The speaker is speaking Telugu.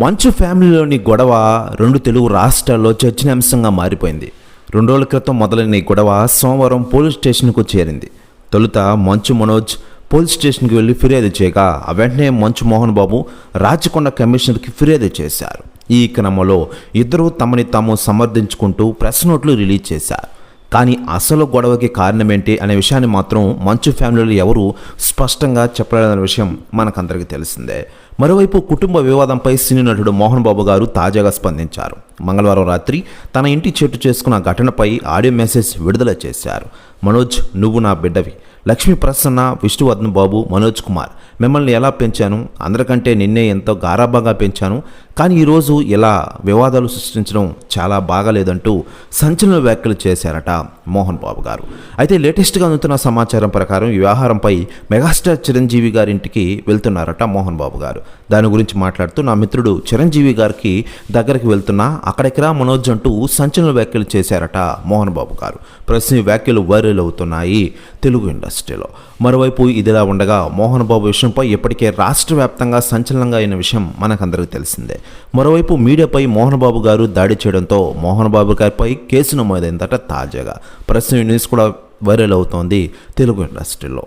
మంచు ఫ్యామిలీలోని గొడవ రెండు తెలుగు రాష్ట్రాల్లో చర్చనీయాంశంగా మారిపోయింది. రెండు రోజుల క్రితం మొదలైన ఈ గొడవ సోమవారం పోలీస్ స్టేషన్కు చేరింది. తొలుత మంచు మనోజ్ పోలీస్ స్టేషన్కి వెళ్ళి ఫిర్యాదు చేయగా వెంటనే మంచు మోహన్ బాబు రాచకొండ కమిషనర్కి ఫిర్యాదు చేశారు. ఈ క్రమంలో ఇద్దరూ తమని తాము సమర్థించుకుంటూ ప్రెస్ నోట్లు రిలీజ్ చేశారు. కానీ అసలు గొడవకి కారణమేంటి అనే విషయాన్ని మాత్రం మంచు ఫ్యామిలీలో ఎవరు స్పష్టంగా చెప్పలేదనే విషయం మనకందరికీ తెలిసిందే. మరోవైపు కుటుంబ వివాదంపై సినీ నటుడు మోహన్ బాబు గారు తాజాగా స్పందించారు. మంగళవారం రాత్రి తన ఇంటి చెట్టు చేసుకున్న ఘటనపై ఆడియో మెసేజ్ విడుదల చేశారు. మనోజ్ నువ్వు నా బిడ్డవి. లక్ష్మీ ప్రసన్న విష్ణువర్ధన్ బాబు మనోజ్ కుమార్. మిమ్మల్ని ఎలా పెంచాను? అందరికంటే నిన్నే ఎంతో గారాబాగా పెంచాను. కానీ ఈరోజు ఇలా వివాదాలు సృష్టించడం చాలా బాగాలేదంటూ సంచలన వ్యాఖ్యలు చేశారట మోహన్ బాబు గారు. అయితే లేటెస్ట్గా అందుతున్న సమాచారం ప్రకారం ఈ వ్యవహారంపై మెగాస్టార్ చిరంజీవి గారింటికి వెళ్తున్నారట మోహన్ బాబు గారు. దాని గురించి మాట్లాడుతూ నా మిత్రుడు చిరంజీవి గారికి దగ్గరికి వెళ్తున్నా అక్కడికి మనోజ్ అంటూ సంచలన వ్యాఖ్యలు చేశారట మోహన్ బాబు గారు. ప్రశ్న వ్యాఖ్యలు వైరల్ అవుతున్నాయి తెలుగు ఇండస్ట్రీలో. మరోవైపు ఇదిలా ఉండగా మోహన్ బాబు విషయంపై ఇప్పటికే రాష్ట్ర వ్యాప్తంగా సంచలనంగా అయిన విషయం మనకందరికీ తెలిసిందే. మరోవైపు మీడియాపై మోహన్ బాబు గారు దాడి చేయడంతో మోహన్ బాబు గారిపై కేసు నమోదైందట తాజాగా. ప్రస్తుతం న్యూస్ కూడా వైరల్ అవుతోంది తెలుగు ఇండస్ట్రీలో.